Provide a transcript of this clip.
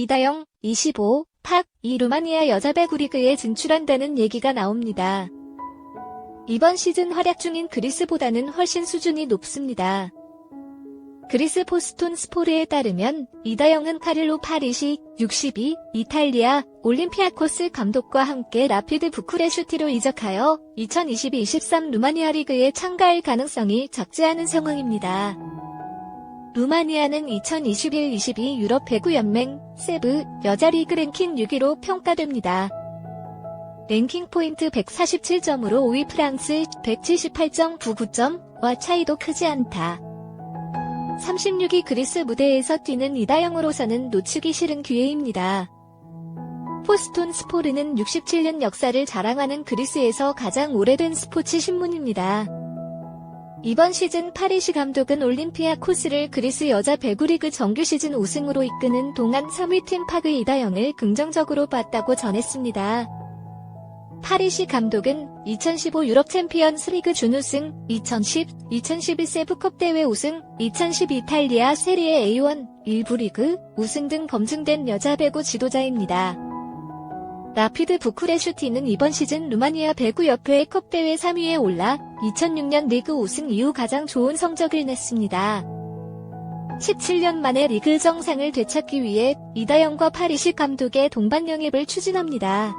이다영, 25, 팍, 이 루마니아 여자 배구 리그에 진출한다는 얘기가 나옵니다. 이번 시즌 활약 중인 그리스보다는 훨씬 수준이 높습니다. 그리스 포스톤 스포르에 따르면 이다영은 카를로 파리시 62 이탈리아 올림피아코스 감독과 함께 라피드 부쿠레슈티로 이적하여 2022-23 루마니아 리그에 참가할 가능성이 적지 않은 상황입니다. 루마니아는 2021-22 유럽 배구 연맹 세브 여자 리그 랭킹 6위로 평가됩니다. 랭킹 포인트 147점으로 5위 프랑스 178.99점과 차이도 크지 않다. 36위 그리스 무대에서 뛰는 이다영으로서는 놓치기 싫은 기회입니다. 포스톤 스포르는 67년 역사를 자랑하는 그리스에서 가장 오래된 스포츠 신문입니다. 이번 시즌 파리시 감독은 올림피아 코스를 그리스 여자 배구리그 정규 시즌 우승으로 이끄는 동안 3위 팀 파그 이다영을 긍정적으로 봤다고 전했습니다. 파리시 감독은 2015 유럽 챔피언스 리그 준우승, 2010, 2011 세부컵 대회 우승, 2010 이탈리아 세리에 A1, 일부 리그, 우승 등 검증된 여자 배구 지도자입니다. 라피드 부쿠레슈티는 이번 시즌 루마니아 배구 협회 컵대회 3위에 올라 2006년 리그 우승 이후 가장 좋은 성적을 냈습니다. 17년 만에 리그 정상을 되찾기 위해 이다영과 파리시 감독의 동반 영입을 추진합니다.